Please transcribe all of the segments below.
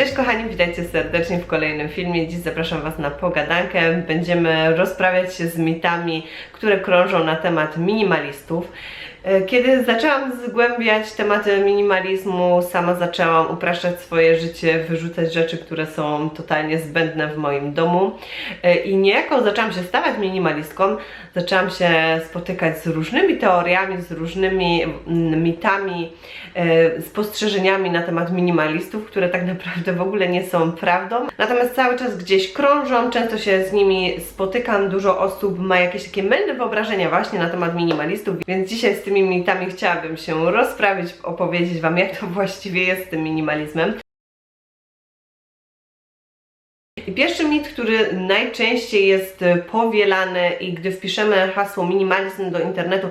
Cześć kochani, witajcie serdecznie w kolejnym filmie. Dziś zapraszam Was na pogadankę. Będziemy rozprawiać się z mitami, które krążą na temat minimalistów. E, Kiedy zaczęłam zgłębiać tematy minimalizmu, sama zaczęłam upraszczać swoje życie, wyrzucać rzeczy, które są totalnie zbędne w moim domu. E, I niejako zaczęłam się stawać minimalistką, zaczęłam się spotykać z różnymi teoriami, z różnymi mm, mitami, e, spostrzeżeniami na temat minimalistów, które tak naprawdę w ogóle nie są prawdą. Natomiast cały czas gdzieś krążą, często się z nimi spotykam, dużo osób ma jakieś takie mylne wyobrażenia właśnie na temat minimalistów, więc dzisiaj z tymi mitami chciałabym się rozprawić, opowiedzieć Wam, jak to właściwie jest z tym minimalizmem. I pierwszy mit, który najczęściej jest powielany i gdy wpiszemy hasło minimalizm do internetu,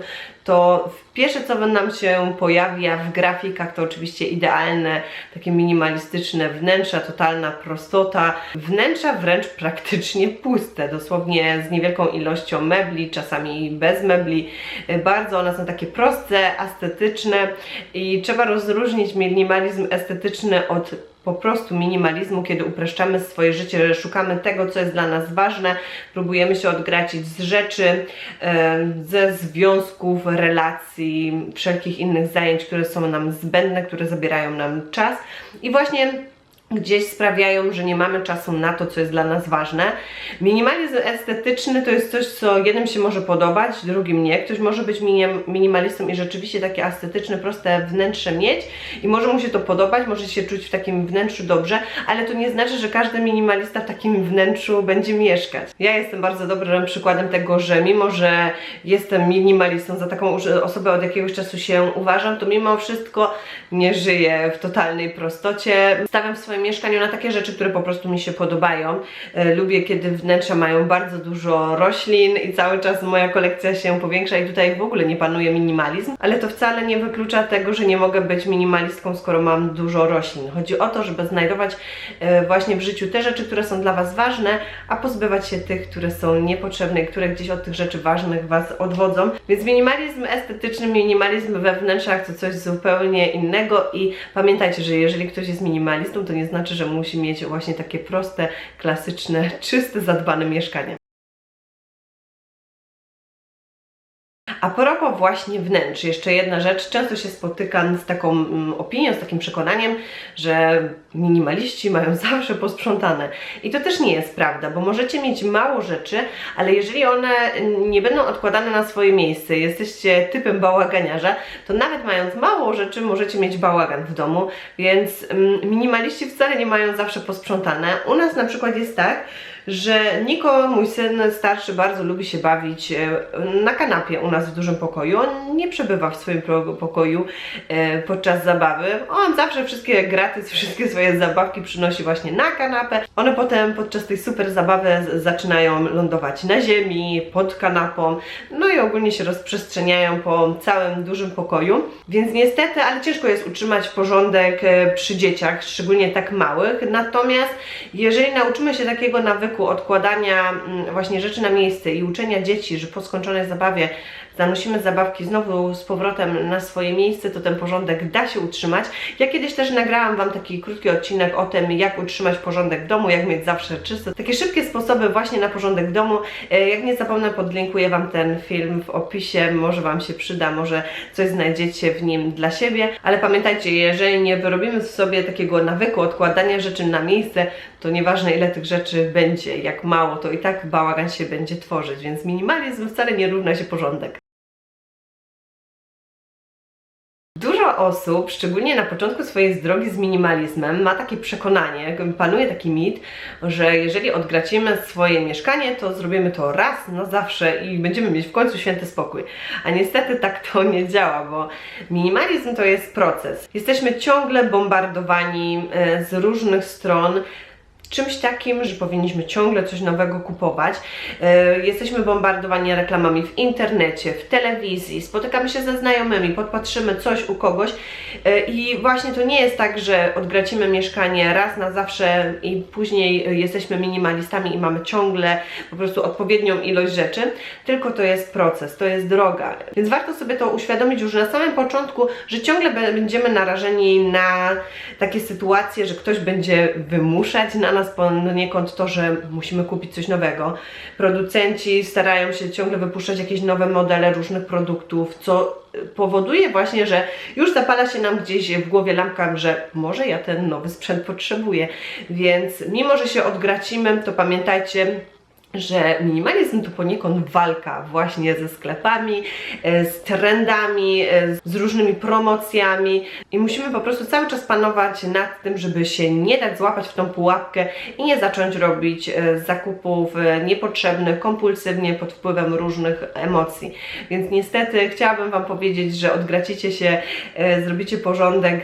to pierwsze co nam się pojawia w grafikach to oczywiście idealne, takie minimalistyczne wnętrza, totalna prostota. Wnętrza wręcz praktycznie puste, dosłownie z niewielką ilością mebli, czasami bez mebli. Bardzo one są takie proste, estetyczne i trzeba rozróżnić minimalizm estetyczny od po prostu minimalizmu, kiedy upraszczamy swoje życie, szukamy tego, co jest dla nas ważne, próbujemy się odgracić z rzeczy, ze związków, relacji, wszelkich innych zajęć, które są nam zbędne, które zabierają nam czas. I właśnie gdzieś sprawiają, że nie mamy czasu na to, co jest dla nas ważne. Minimalizm estetyczny to jest coś, co jednym się może podobać, drugim nie. Ktoś może być minim- minimalistą i rzeczywiście takie estetyczne, proste wnętrze mieć i może mu się to podobać, może się czuć w takim wnętrzu dobrze, ale to nie znaczy, że każdy minimalista w takim wnętrzu będzie mieszkać. Ja jestem bardzo dobrym przykładem tego, że mimo, że jestem minimalistą, za taką osobę od jakiegoś czasu się uważam, to mimo wszystko nie żyję w totalnej prostocie. Stawiam w swoim mieszkaniu na takie rzeczy, które po prostu mi się podobają. E, Lubię, kiedy wnętrza mają bardzo dużo roślin i cały czas moja kolekcja się powiększa i tutaj w ogóle nie panuje minimalizm, ale to wcale nie wyklucza tego, że nie mogę być minimalistką, skoro mam dużo roślin. Chodzi o to, żeby znajdować e, właśnie w życiu te rzeczy, które są dla Was ważne, a pozbywać się tych, które są niepotrzebne i które gdzieś od tych rzeczy ważnych Was odwodzą. Więc minimalizm estetyczny, minimalizm we wnętrzach to coś zupełnie innego i pamiętajcie, że jeżeli ktoś jest minimalistą, to nie znaczy, że musi mieć właśnie takie proste, klasyczne, czyste, zadbane mieszkanie. A propos właśnie wnętrz, jeszcze jedna rzecz. Często się spotykam z taką mm, opinią, z takim przekonaniem, że minimaliści mają zawsze posprzątane. I to też nie jest prawda, bo możecie mieć mało rzeczy, ale jeżeli one nie będą odkładane na swoje miejsce, jesteście typem bałaganiarza, to nawet mając mało rzeczy, możecie mieć bałagan w domu, więc mm, minimaliści wcale nie mają zawsze posprzątane. U nas na przykład jest tak, że Niko, mój syn starszy, bardzo lubi się bawić e, na kanapie u nas w dużym pokoju. On nie przebywa w swoim pokoju e, podczas zabawy. On zawsze wszystkie gratis, wszystkie swoje zabawki przynosi właśnie na kanapę. One potem podczas tej super zabawy zaczynają lądować na ziemi, pod kanapą, no i ogólnie się rozprzestrzeniają po całym dużym pokoju. Więc niestety, ale ciężko jest utrzymać porządek e, przy dzieciach, szczególnie tak małych. Natomiast jeżeli nauczymy się takiego nawyku odkładania mm, właśnie rzeczy na miejsce i uczenia dzieci, że po skończonej zabawie zanosimy zabawki znowu z powrotem na swoje miejsce, to ten porządek da się utrzymać. Ja kiedyś też nagrałam Wam taki krótki odcinek o tym, jak utrzymać porządek w domu, jak mieć zawsze czysto. Takie szybkie sposoby właśnie na porządek w domu. E, Jak nie zapomnę, podlinkuję Wam ten film w opisie, może Wam się przyda, może coś znajdziecie w nim dla siebie, ale pamiętajcie, jeżeli nie wyrobimy sobie takiego nawyku odkładania rzeczy na miejsce, to nieważne ile tych rzeczy będzie, jak mało, to i tak bałagan się będzie tworzyć, więc minimalizm wcale nie równa się porządek. Osób, szczególnie na początku swojej drogi z minimalizmem, ma takie przekonanie, panuje taki mit, że jeżeli odgracimy swoje mieszkanie, to zrobimy to raz na zawsze i będziemy mieć w końcu święty spokój. A niestety tak to nie działa, bo minimalizm to jest proces. Jesteśmy ciągle bombardowani e, z różnych stron czymś takim, że powinniśmy ciągle coś nowego kupować. E, Jesteśmy bombardowani reklamami w internecie, w telewizji, spotykamy się ze znajomymi, podpatrzymy coś u kogoś e, i właśnie to nie jest tak, że odgracimy mieszkanie raz na zawsze i później e, jesteśmy minimalistami i mamy ciągle po prostu odpowiednią ilość rzeczy, tylko to jest proces, to jest droga. Więc warto sobie to uświadomić już na samym początku, że ciągle będziemy narażeni na takie sytuacje, że ktoś będzie wymuszać na nas poniekąd to, że musimy kupić coś nowego. Producenci starają się ciągle wypuszczać jakieś nowe modele różnych produktów, co powoduje właśnie, że już zapala się nam gdzieś w głowie lampka, że może ja ten nowy sprzęt potrzebuję. Więc mimo, że się odgracimy, to pamiętajcie, że minimalizm to poniekąd walka właśnie ze sklepami, e, z trendami, e, z różnymi promocjami i musimy po prostu cały czas panować nad tym, żeby się nie dać złapać w tą pułapkę i nie zacząć robić e, zakupów niepotrzebnych, kompulsywnie pod wpływem różnych emocji. Więc niestety chciałabym Wam powiedzieć, że odgracicie się, zrobicie porządek,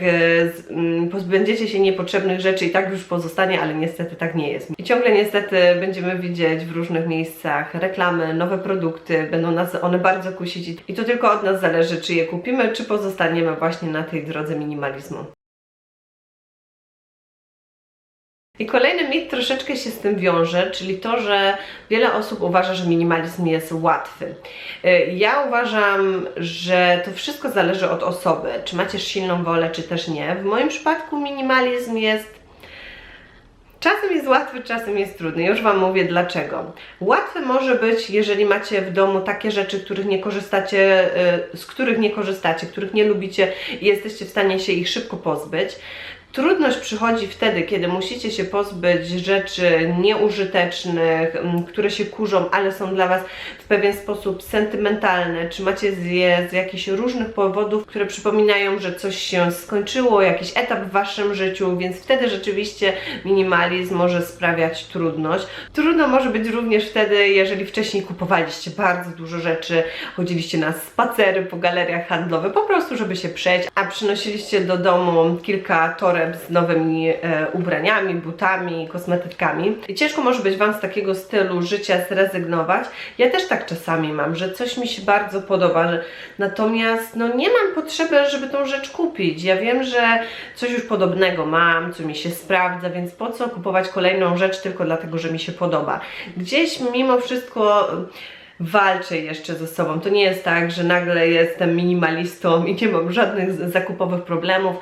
mm, pozbędziecie się niepotrzebnych rzeczy i tak już pozostanie, ale niestety tak nie jest. I ciągle niestety będziemy widzieć w różnych miejscach reklamy, nowe produkty, będą nas one bardzo kusić i- to tylko od nas zależy, czy je kupimy, czy pozostaniemy właśnie na tej drodze minimalizmu. I kolejny mit troszeczkę się z tym wiąże, czyli to, że wiele osób uważa, że minimalizm jest łatwy. Y, Ja uważam, że to wszystko zależy od osoby, czy macie silną wolę, czy też nie. W moim przypadku minimalizm jest Czasem jest łatwy, czasem jest trudny. Już Wam mówię dlaczego. Łatwy może być, jeżeli macie w domu takie rzeczy, których nie korzystacie, y, z których nie korzystacie, których nie lubicie i jesteście w stanie się ich szybko pozbyć. Trudność przychodzi wtedy, kiedy musicie się pozbyć rzeczy nieużytecznych, które się kurzą, ale są dla Was w pewien sposób sentymentalne, czy macie je z jakichś różnych powodów, które przypominają, że coś się skończyło, jakiś etap w Waszym życiu, więc wtedy rzeczywiście minimalizm może sprawiać trudność. Trudno może być również wtedy, jeżeli wcześniej kupowaliście bardzo dużo rzeczy, chodziliście na spacery po galeriach handlowych, po prostu żeby się przejść, a przynosiliście do domu kilka toreb z nowymi e, ubraniami, butami, kosmetykami. I ciężko może być Wam z takiego stylu życia zrezygnować. Ja też tak czasami mam, że coś mi się bardzo podoba, że... natomiast no nie mam potrzeby, żeby tą rzecz kupić. Ja wiem, że coś już podobnego mam, co mi się sprawdza, więc po co kupować kolejną rzecz tylko dlatego, że mi się podoba. Gdzieś mimo wszystko walczę jeszcze ze sobą. To nie jest tak, że nagle jestem minimalistą i nie mam żadnych zakupowych problemów.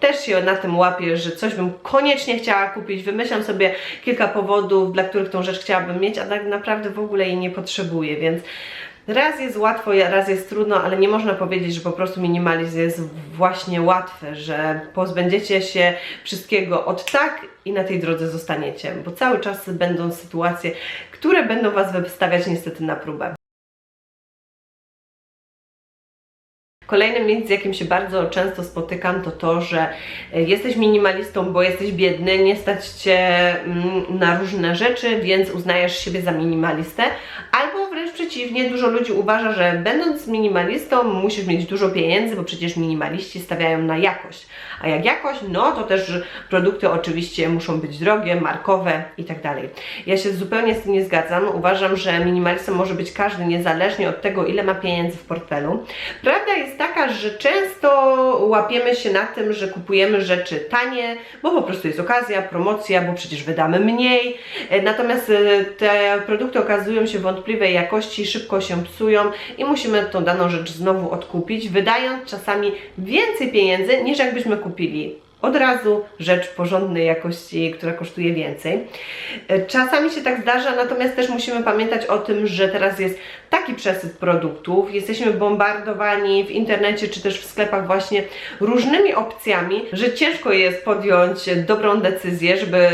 Też się na tym łapię, że coś bym koniecznie chciała kupić. Wymyślam sobie kilka powodów, dla których tą rzecz chciałabym mieć, a tak naprawdę w ogóle jej nie potrzebuję, więc raz jest łatwo, raz jest trudno, ale nie można powiedzieć, że po prostu minimalizm jest właśnie łatwy, że pozbędziecie się wszystkiego od tak i na tej drodze zostaniecie, bo cały czas będą sytuacje, które będą Was wystawiać niestety na próbę. Kolejnym mit, z jakim się bardzo często spotykam, to to, że jesteś minimalistą, bo jesteś biedny, nie stać cię mm, na różne rzeczy, więc uznajesz siebie za minimalistę, albo wręcz przeciwnie, dużo ludzi uważa, że będąc minimalistą musisz mieć dużo pieniędzy, bo przecież minimaliści stawiają na jakość. A jak jakość, no to też produkty oczywiście muszą być drogie, markowe i tak dalej. Ja się zupełnie z tym nie zgadzam. Uważam, że minimalistą może być każdy, niezależnie od tego, ile ma pieniędzy w portfelu. Prawda jest taka, że często łapiemy się na tym, że kupujemy rzeczy tanie, bo po prostu jest okazja, promocja, bo przecież wydamy mniej. E, Natomiast e, te produkty okazują się wątpliwej jakości, szybko się psują i musimy tą daną rzecz znowu odkupić, wydając czasami więcej pieniędzy niż jakbyśmy kupili od razu rzecz porządnej jakości, która kosztuje więcej. E, Czasami się tak zdarza, natomiast też musimy pamiętać o tym, że teraz jest taki przesyt produktów, jesteśmy bombardowani w internecie czy też w sklepach właśnie różnymi opcjami, że ciężko jest podjąć dobrą decyzję, żeby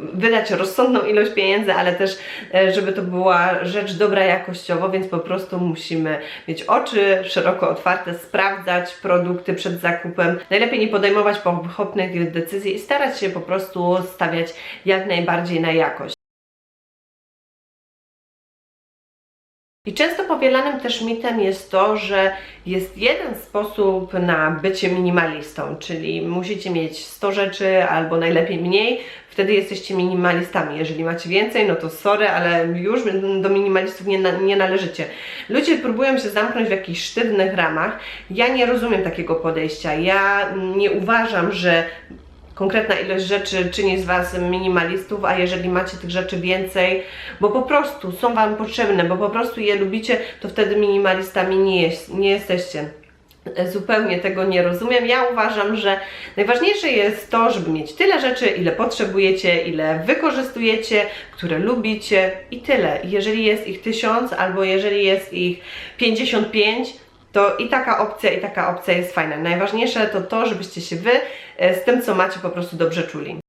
wydać rozsądną ilość pieniędzy, ale też e, żeby to była rzecz dobra jakościowo, więc po prostu musimy mieć oczy szeroko otwarte, sprawdzać produkty przed zakupem. Najlepiej nie podejmować pochopnych decyzji i starać się po prostu stawiać jak najbardziej na jakość. I często powielanym też mitem jest to, że jest jeden sposób na bycie minimalistą, czyli musicie mieć 100 rzeczy albo najlepiej mniej, wtedy jesteście minimalistami. Jeżeli macie więcej, no to sorry, ale już do minimalistów nie, nie należycie. Ludzie próbują się zamknąć w jakichś sztywnych ramach. Ja nie rozumiem takiego podejścia. Ja nie uważam, że konkretna ilość rzeczy czyni z Was minimalistów, a jeżeli macie tych rzeczy więcej, bo po prostu są Wam potrzebne, bo po prostu je lubicie, to wtedy minimalistami nie, jest, nie jesteście. Zupełnie tego nie rozumiem. Ja uważam, że najważniejsze jest to, żeby mieć tyle rzeczy, ile potrzebujecie, ile wykorzystujecie, które lubicie i tyle. Jeżeli jest ich tysiąc, albo jeżeli jest ich 55, to i taka opcja, i taka opcja jest fajna. Najważniejsze to to, żebyście się Wy e, z tym, co macie, po prostu dobrze czuli.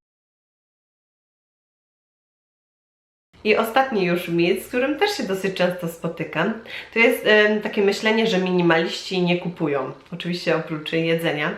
I ostatni już mit, z którym też się dosyć często spotykam, to jest takie myślenie, że minimaliści nie kupują. Oczywiście oprócz jedzenia.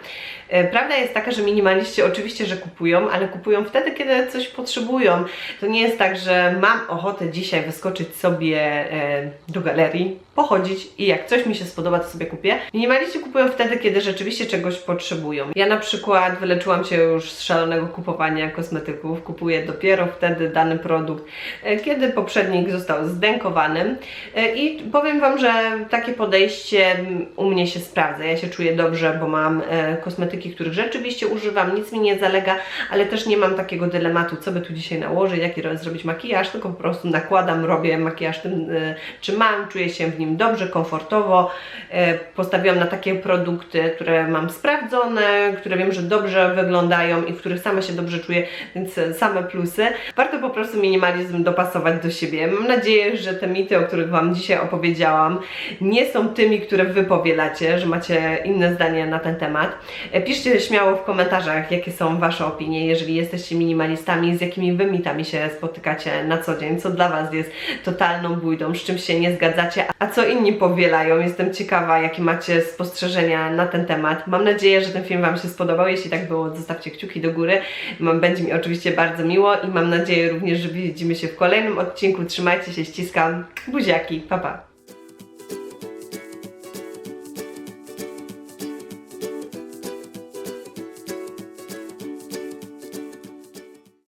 E, prawda jest taka, że minimaliści oczywiście, że kupują, ale kupują wtedy, kiedy coś potrzebują. To nie jest tak, że mam ochotę dzisiaj wyskoczyć sobie e, do galerii, pochodzić i jak coś mi się spodoba, to sobie kupię. Minimaliści kupują wtedy, kiedy rzeczywiście czegoś potrzebują. Ja na przykład wyleczyłam się już z szalonego kupowania kosmetyków. Kupuję dopiero wtedy dany produkt, e, kiedy poprzednik został zdękowany. E, I powiem Wam, że takie podejście mm, u mnie się sprawdza. Ja się czuję dobrze, bo mam e, kosmetyki, których rzeczywiście używam, nic mi nie zalega, ale też nie mam takiego dylematu, co by tu dzisiaj nałożyć, jaki zrobić makijaż, tylko po prostu nakładam, robię makijaż tym, e, czy mam, czuję się w nim dobrze, komfortowo. E, Postawiłam na takie produkty, które mam sprawdzone, które wiem, że dobrze wyglądają i w których sama się dobrze czuję, więc e, same plusy. Warto po prostu minimalizm dopasować do siebie. Mam nadzieję, że te mity, o których Wam dzisiaj opowiedziałam, nie są tymi, które Wy powielacie, że macie inne zdanie na ten temat. E, Piszcie śmiało w komentarzach, jakie są Wasze opinie, jeżeli jesteście minimalistami, z jakimi Wy mitami się spotykacie na co dzień, co dla Was jest totalną bójdą, z czym się nie zgadzacie, a co inni powielają. Jestem ciekawa, jakie macie spostrzeżenia na ten temat. Mam nadzieję, że ten film Wam się spodobał. Jeśli tak było, zostawcie kciuki do góry. Będzie mi oczywiście bardzo miło i mam nadzieję również, że widzimy się w kolejnym odcinku. Trzymajcie się, ściskam. Buziaki, pa pa.